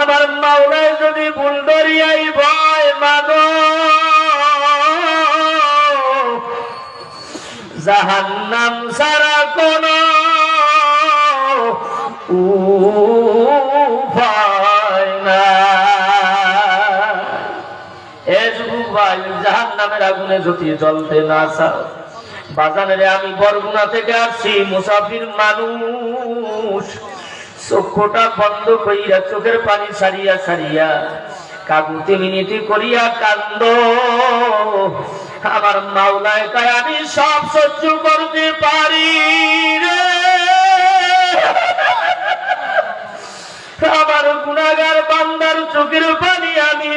আমার মাওলায় যদি ভুল দরিয়াই ভয় মানো জাহান্নাম সারা কোন জাহান যদি আমি বরগুনা থেকে আসছি, মুসাফির মানুষ। চক্ষুটা বন্ধ করিয়া চোখের পানি সারিয়া সারিয়া কাকুতি মিনিটি করিয়া কান্দ। আমার মাওলায় তাই আমি সব সহ্য করতে পারি আমার গুণাগার বান্দার চোখের পানি আমি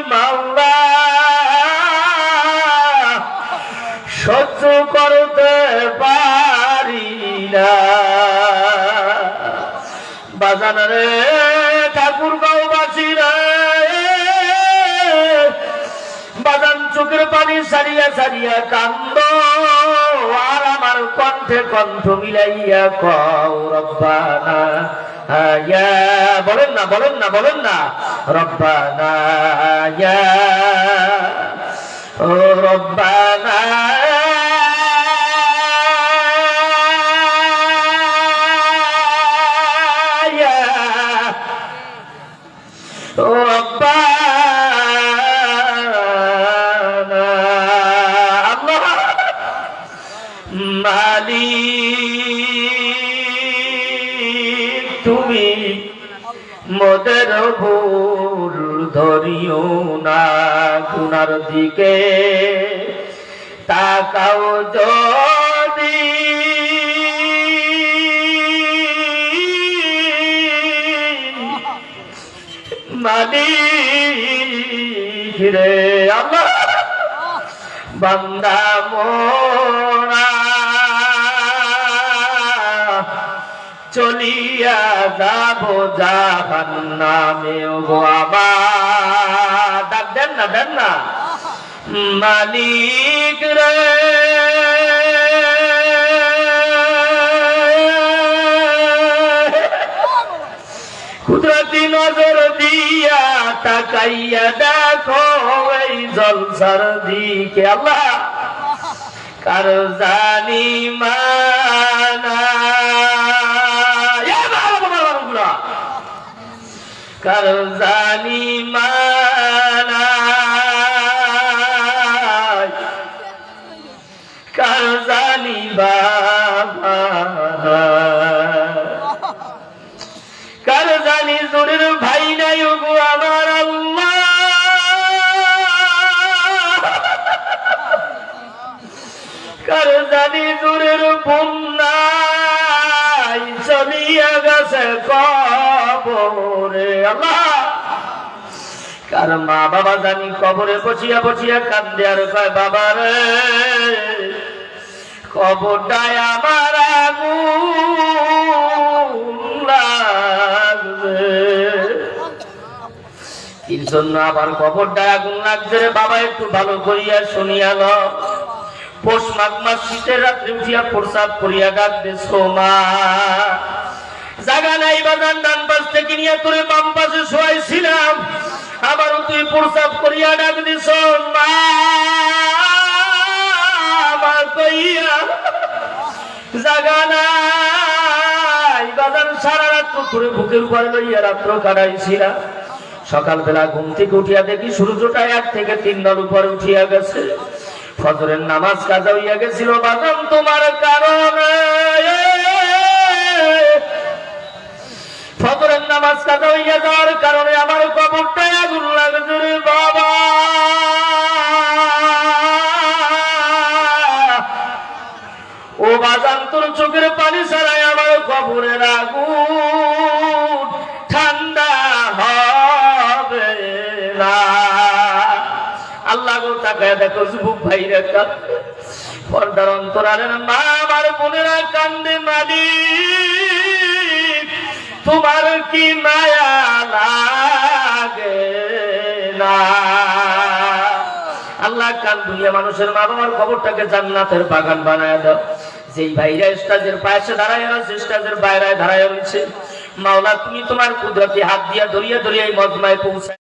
বাজান রে, ঠাকুর গাঁওবাসী রে। বাজান চোখের পানি সারিয়া সারিয়া কান্দ, আর আমার কণ্ঠে কণ্ঠ মিলাইয়া কও, রব্বানা, ইয়া বলেন না বলেন না বলেন না। রব্বানা ও রব্বানা তুমি মোদের ভুল ধরিও না গুনার দিকে তাকাও যদি। মালিক রে আল্লাহ বান্দা মোরা চলিয়া যাব জাহান নামে গো আমার ডাক দেন না দেন না। মালিক রে। কুদরতি নজর দিয়া তাকাইয়া দেখো এই জলসার দিকে। আল্লাহ, কার জানি মানা কার জানি মানা কার কার মা বাবা জানি কবরে বসিয়া বসিয়া কান্দে আর কয়, বাবা রে, কবরটায় আমার আগুন জন্য আবার কবরটায় আগুন লাগছে রে, বাবা, একটু ভালো করিয়া শুনিয়াল পৌষ মাঘ মাস শীতের রাত্রে উঠিয়া প্রসাদ করিয়া ডাক দেছো মা জাগা নাই বাজান ডান পাশ থেকে নিয়ে তোরে বাম পাশে শোয়াইছিলাম। আবারও তুই প্রসাদ করিয়া ডাক করে বুকের রাত্র সকালবেলা ঘুম থেকে উঠিয়া দেখি সূর্যটা এক থেকে উপরে উঠিয়া গেছে। ফজরের নামাজ কাজা হইয়া গেছিল বাদাম তোমার কারণে নামাজ কাজা হইয়া যাওয়ার কারণে আমার কবরটাই আগুন লাগছে রে বাবা। ও বাজান, তোর চোখের পানি ছাড়াই আমার কবরের আগুন ঠান্ডা হবে আল্লাহ তাকায় দেখো, যুবক ভাইরা পর্দার অন্তরালের মা আমার বোনেরা কান্দে মালিক তোমার কি মায়া লাগে না? আল্লাহ কান দুনিয়া মানুষের মা বাবার খবরটাকে জান্নাতের বাগান বানায় দাও। যেই ভাইরা স্টাজের পাশে দাঁড়ায় আছে, স্টাজের বাইরে দাঁড়ায় রয়েছে। মাওলা, তুমি তোমার কুদরতি হাত দিয়া ধরিয়া ধরিয়া এই মজমায় পৌঁছায়